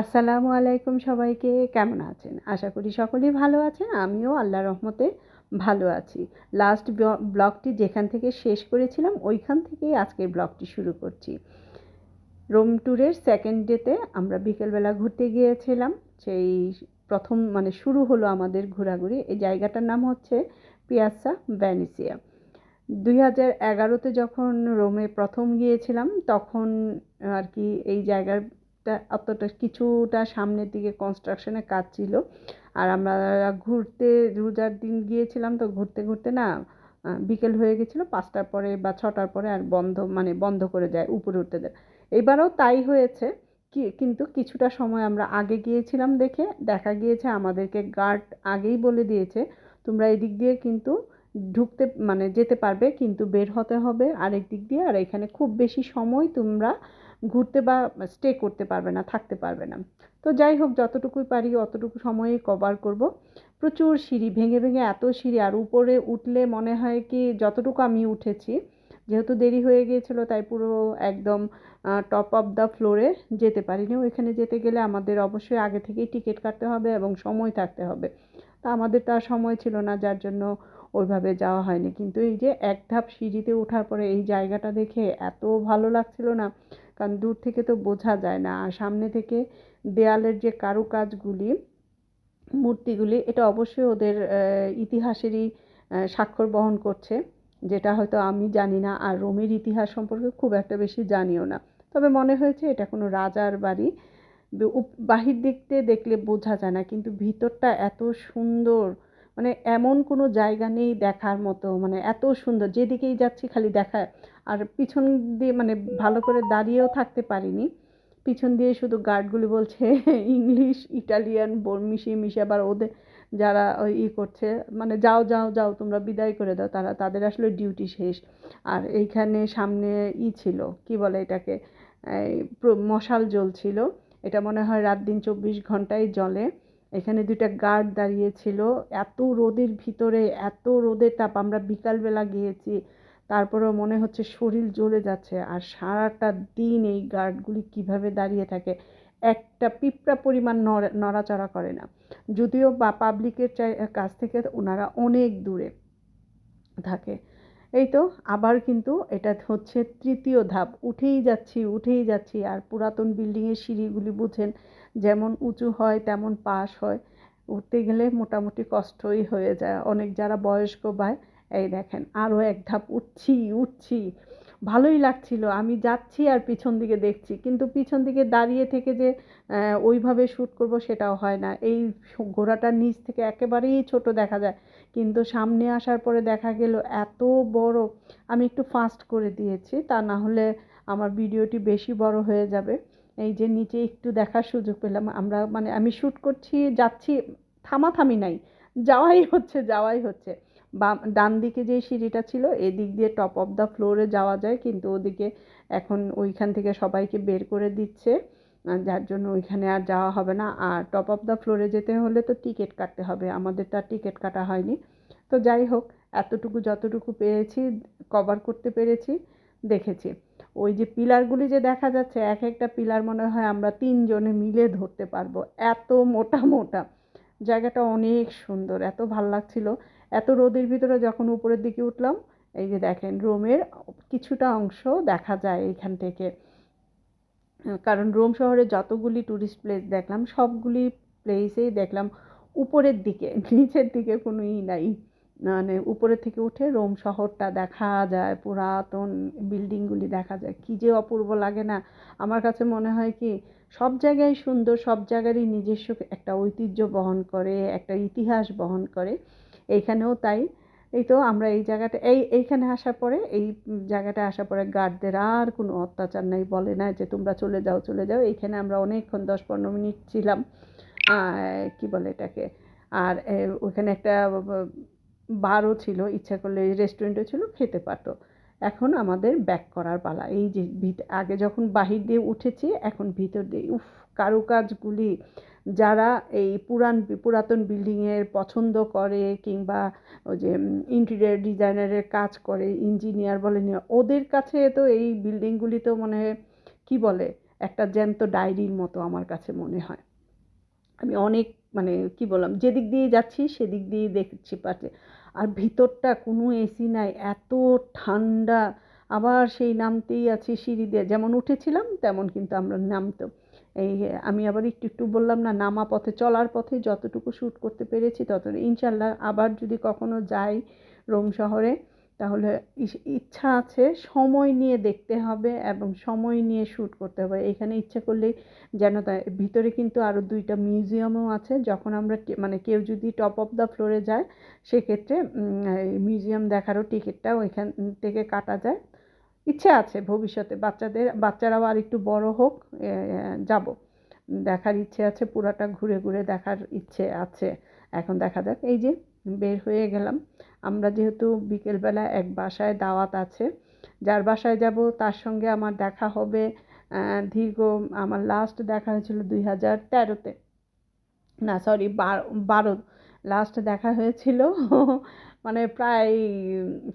আসসালামু আলাইকুম সবাইকে, কেমন আছেন? আশা করি সকলেই ভালো আছেন, আমিও আল্লাহ রহমতে ভালো আছি। লাস্ট ব্লগটি যেখান থেকে শেষ করেছিলাম, ওইখান থেকেই আজকের ব্লগটি শুরু করছি। রোম ট্যুরের সেকেন্ড ডেতে আমরা বিকেলবেলা ঘুরতে গিয়েছিলাম। সেই প্রথম মানে শুরু হলো আমাদের ঘোরাঘুরি। এই জায়গাটার নাম হচ্ছে পিয়াসা ভ্যানিসিয়া দুই হাজার এগারোতে যখন রোমে প্রথম গিয়েছিলাম, তখন আর কি এই জায়গার অতটা কিছুটা সামনের দিকে কনস্ট্রাকশনের কাজ ছিল। আর আমরা ঘুরতে, রোজার দিন গিয়েছিলাম তো ঘুরতে ঘুরতে না বিকেল হয়ে গেছিল, পাঁচটার পরে বা ছটার পরে আর বন্ধ মানে বন্ধ করে দেয় উপরে উঠতে দেয়। এবারও তাই হয়েছে, কি, কিন্তু কিছুটা সময় আমরা আগে গিয়েছিলাম দেখে, দেখা গিয়েছে আমাদেরকে গার্ড আগেই বলে দিয়েছে, তোমরা এদিক দিয়ে কিন্তু ঢুকতে মানে যেতে পারবে, কিন্তু বের হতে হবে আরেক দিক দিয়ে। আর এখানে খুব বেশি সময় তোমরা ঘুরতে বা স্টে করতে পারবে না, থাকতে পারবে না। তো যাই হোক, যতটুকুই পারি অতটুকু সময়ে কভার করব। প্রচুর সিঁড়ি, ভেঙে ভেঙে এত সিঁড়ি, আর উপরে উঠলে মনে হয় কি যতটুকু আমি উঠেছি, যেহেতু দেরি হয়ে গিয়েছিল, তাই পুরো একদম টপ অফ দ্য ফ্লোরে যেতে পারিনি। ওইখানে যেতে গেলে আমাদের অবশ্যই আগে থেকেই টিকিট কাটতে হবে এবং সময় থাকতে হবে। তা আমাদের তো আর সময় ছিল না, যার জন্য ওইভাবে যাওয়া হয়নি। কিন্তু এই যে এক ধাপ সিঁড়িতে ওঠার পরে এই জায়গাটা দেখে এত ভালো লাগছিল না কারণ দূর থেকে তো বোঝা যায় না। আর সামনে থেকে দেয়ালের যে কারুকাজগুলি, মূর্তিগুলি, এটা অবশ্যই ওদের ইতিহাসেরই স্বাক্ষর বহন করছে, যেটা হয়তো আমি জানি না আর রোমের ইতিহাস সম্পর্কে খুব একটা বেশি জানিও না। তবে মনে হয়েছে এটা কোনো রাজার বাড়ি। বাহির দিকতে দেখলে বোঝা যায় না, কিন্তু ভিতরটা এত সুন্দর মানে এমন কোনো জায়গা নেই দেখার মতো মানে এত সুন্দর। যেদিকেই যাচ্ছি খালি দেখায় আর পিছন দিয়ে মানে ভালো করে দাঁড়িয়েও থাকতে পারিনি। পিছন দিয়ে শুধু গার্ডগুলি বলছে, ইংলিশ, ইটালিয়ান মিশিয়ে মিশিয়ে আবার ওদের যারা ওই ই করছে মানে যাও যাও যাও, তোমরা বিদায় করে দাও, তারা, তাদের আসলে ডিউটি শেষ। আর এইখানে সামনে ই ছিল, কি বলে এটাকে মশাল জ্বলছিল এটা মনে হয় রাত দিন চব্বিশ ঘন্টায় জ্বলে। এখানে দুইটা গার্ড দাঁড়িয়েছিল এত রোদের ভিতরে, এত রোদের তাপ, আমরা বিকালবেলা গিয়েছি, তারপরেও মনে হচ্ছে শরীর জ্বলে যাচ্ছে। আর সারাটা দিন এই গার্ডগুলি কীভাবে দাঁড়িয়ে থাকে, একটা পিঁপড়া পরিমাণ নড়াচড়া করে না। যদিও বা পাবলিকের কাছ থেকে ওনারা অনেক দূরে থাকে। এই তো, আবার কিন্তু এটা হচ্ছে তৃতীয় ধাপ। উঠেই যাচ্ছি উঠেই যাচ্ছি। আর পুরাতন বিল্ডিংয়ের সিঁড়িগুলি বুঝেন, যেমন উঁচু হয়, তেমন পাশ হয়। উঠতে গেলে মোটামুটি কষ্টই হয়ে যায়। অনেক যারা বয়স্ক বায় এই দেখেন, আরও এক ধাপ উঠছি উঠছি। ভালোই লাগছিল। আমি যাচ্ছি আর পিছন দিকে দেখছি। কিন্তু পিছন দিকে দাঁড়িয়ে থেকে যে ওইভাবে শ্যুট করব সেটাও হয় না। এই ঘোড়াটার নিচ থেকে একেবারেই ছোট দেখা যায়। কিন্তু সামনে আসার পরে দেখা গেল এত বড়। আমি একটু ফাস্ট করে দিয়েছি। তা না হলে আমার ভিডিওটি বেশি বড় হয়ে যাবে। এই যে নিচে একটু দেখার সুযোগ পেলাম। আমরা মানে আমি শ্যুট করছি, যাচ্ছি, থামাথামি নাই। যাওয়াই হচ্ছে যাওয়াই হচ্ছে। বা ডান দিকে যে সিঁড়িটা ছিল, এদিক দিয়ে টপ অফ দ্য ফ্লোরে যাওয়া যায়, কিন্তু ওদিকে এখন ওইখান থেকে সবাইকে বের করে দিচ্ছে। যার জন্য ওইখানে আর যাওয়া হবে না। আর টপ অফ দ্য ফ্লোরে যেতে হলে তো টিকিট কাটতে হবে, আমাদের তো আর টিকিট কাটা হয়নি। তো যাই হোক, এতটুকু যতটুকু পেরেছি কভার করতে পেরেছি, দেখেছি। ওই যে পিলারগুলি যে দেখা যাচ্ছে, এক একটা পিলার মনে হয় আমরা তিনজনে মিলে ধরতে পারব। এত মোটা মোটা। জায়গাটা অনেক সুন্দর, এত ভালো লাগছিল। এত রোদের ভিতরে যখন উপরের দিকে উঠলাম, এই যে দেখেন রোমের কিছুটা অংশ দেখা যায় এইখান থেকে। কারণ রোম শহরে যতগুলি ট্যুরিস্ট প্লেস দেখলাম, সবগুলি প্লেসেই দেখলাম উপরের দিকে, নিচের দিকে কোনো ই নাই। মানে উপরে থেকে উঠে রোম শহরটা দেখা যায়, পুরাতন বিল্ডিংগুলি দেখা যায়। কী যে অপূর্ব লাগে না। আমার কাছে মনে হয় কি, সব জায়গায় সুন্দর, সব জায়গারই নিজস্ব একটা ঐতিহ্য বহন করে, একটা ইতিহাস বহন করে। এইখানেও তাই। এই তো আমরা এই জায়গাটা, এই এইখানে আসার পরে, এই জায়গাটা আসার পরে গার্ডদের আর কোনো অত্যাচার নাই, বলে না যে তোমরা চলে যাও চলে যাও। এইখানে আমরা অনেকক্ষণ দশ পনেরো মিনিট ছিলাম। কি বলে এটাকে? আর ওইখানে একটা বারও ছিল, ইচ্ছা করলে রেস্টুরেন্টও ছিল, খেতে পারতো। এখন আমাদের ব্যাক করার পালা। এই যে আগে যখন বাহির দিয়ে উঠেছি, এখন ভিতর দিয়ে, উফ কারুকাজগুলি যারা এই পুরান, পুরাতন বিল্ডিংয়ের পছন্দ করে কিংবা ওই যে ইন্টেরিয়ার ডিজাইনারের কাজ করে ইঞ্জিনিয়ার বলেন ওদের কাছে তো এই বিল্ডিংগুলি তো মনে কী বলে, একটা জ্যান্ত ডায়েরির মতো আমার কাছে মনে হয়। আমি অনেক মানে কি বললাম, যেদিক দিয়ে যাচ্ছি সেদিক দিয়ে দেখছি পাচ্ছে আর ভিতরটা কোনো এসি নাই, এত ঠান্ডা, আবার সেই নামতেই আছি সিঁড়ি দিয়ে, যেমন উঠেছিলাম তেমন কিন্তু আমরা নামতো এই, আমি আবার একটু একটু বললাম না, নামা পথে, চলার পথে যতটুকু শ্যুট করতে পেরেছি তত ইনশাল্লাহ আবার যদি কখনো যাই রোম শহরে, তাহলে ইচ্ছা আছে সময় নিয়ে দেখতে হবে এবং সময় নিয়ে শ্যুট করতে হবে। এখানে ইচ্ছা করলেই যেন ভিতরে কিন্তু আরও দুইটা মিউজিয়ামও আছে, যখন আমরা মানে কেউ যদি টপ অফ দ্য ফ্লোরে যায়, সেক্ষেত্রে মিউজিয়াম দেখারও টিকিটটাও এখান থেকে কাটা যায়। ইচ্ছে আছে ভবিষ্যতে বাচ্চাদের, বাচ্চারাও আর একটু বড় হোক যাব। দেখার ইচ্ছে আছে, পুরাটা ঘুরে ঘুরে দেখার ইচ্ছে আছে। এখন দেখা যাক, এই যে বের হয়ে গেলাম। আমরা যেহেতু বিকেলবেলা এক বাসায় দাওয়াত আছে, যার বাসায় যাব, তার সঙ্গে আমার দেখা হবে দীর্ঘ আমার লাস্ট দেখা হয়েছিল দুই হাজার তেরোতে। না সরি বারো লাস্ট দেখা হয়েছিল মানে প্রায়,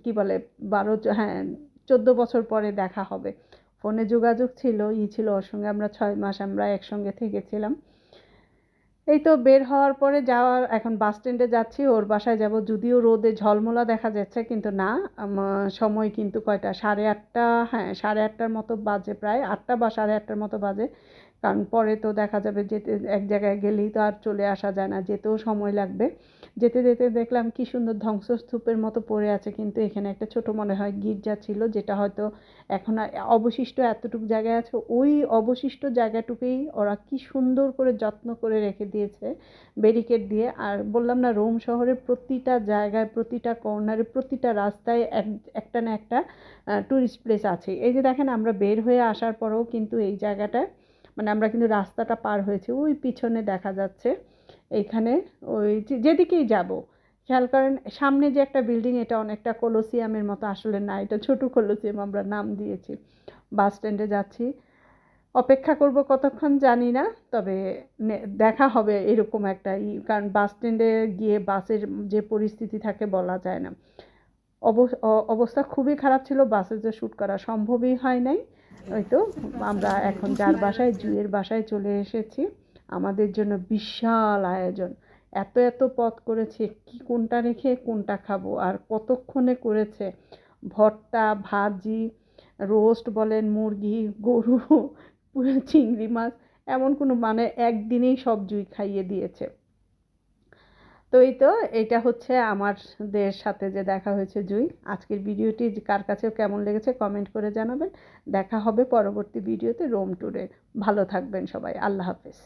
কি বলে, বারো হ্যাঁ চোদ্দ বছর পরে দেখা হবে। ফোনে যোগাযোগ ছিল, ই ছিল, ওর সঙ্গে আমরা ছয় মাস আমরা একসঙ্গে থেকেছিলাম। এই তো বের হওয়ার পরে যাওয়ার, এখন বাস স্ট্যান্ডে যাচ্ছি, ওর বাসায় যাব। যদিও রোদে ঝলমলা দেখা যাচ্ছে, কিন্তু না সময় কিন্তু কয়টা? সাড়ে আটটা হ্যাঁ সাড়ে আটটার মতো বাজে, প্রায় আটটা বা সাড়ে আটটার মতো বাজে। কারণ পরে তো দেখা যাবে যেতে, এক জায়গায় গেলেই তো আর চলে আসা যায় না, যেতেও সময় লাগবে। যেতে যেতে দেখলাম কি সুন্দর ধ্বংসস্তূপের মতো পড়ে আছে, কিন্তু এখানে একটা ছোট মনে হয় গির্জা ছিল, যেটা হয়তো এখন অবশিষ্ট এতটুকু জায়গায় আছে, ওই অবশিষ্ট জায়গাটুকুই ওরা কি সুন্দর করে যত্ন করে রেখে দিয়েছে ব্যারিকেড দিয়ে। আর বললাম না, রোম শহরের প্রতিটা জায়গায়, প্রতিটা কর্নারে, প্রতিটা রাস্তায় এক, একটা না একটা ট্যুরিস্ট প্লেস আছে। এই যে দেখেন, আমরা বের হয়ে আসার পরেও কিন্তু এই জায়গাটায় মানে আমরা কিন্তু রাস্তাটা পার হয়েছি, ওই পিছনে দেখা যাচ্ছে। এইখানে ওই যেদিকেই যাব, খেয়াল করেন সামনে যে একটা বিল্ডিং, এটা অনেকটা কলোসিয়ামের মতো, আসলে না, এটা ছোটো কলোসিয়াম, আমরা নাম দিয়েছি। বাস স্ট্যান্ডে যাচ্ছি। অপেক্ষা করব কতক্ষণ জানি না, তবে দেখা হবে এরকম একটা ই, কারণ বাস স্ট্যান্ডে গিয়ে বাসের যে পরিস্থিতি থাকে বলা যায় না। অবস্থা খুবই খারাপ ছিল, বাসে যে শ্যুট করা সম্ভবই হয় নাই। ওই তো আমরা এখন যার বাসায় জুয়ের বাসায় চলে এসেছি, আমাদের জন্য বিশাল আয়োজন। এত এত পথ করেছে, কি কোনটা রেখে কোনটা খাব, আর কতক্ষণে করেছে? ভর্তা, ভাজি, রোস্ট বলেন, মুরগি, গরু চিংড়ি মাছ, এমন কোনো মানে একদিনেই সব জুই খাইয়ে দিয়েছে। তো এই তো, এটা হচ্ছে আমাদের সাথে যে দেখা হয়েছে জুই। আজকের ভিডিওটি কার কাছেও কেমন লেগেছে কমেন্ট করে জানাবেন। দেখা হবে পরবর্তী ভিডিওতে রোম ট্যুরে। ভালো থাকবেন সবাই। আল্লাহ হাফেজ।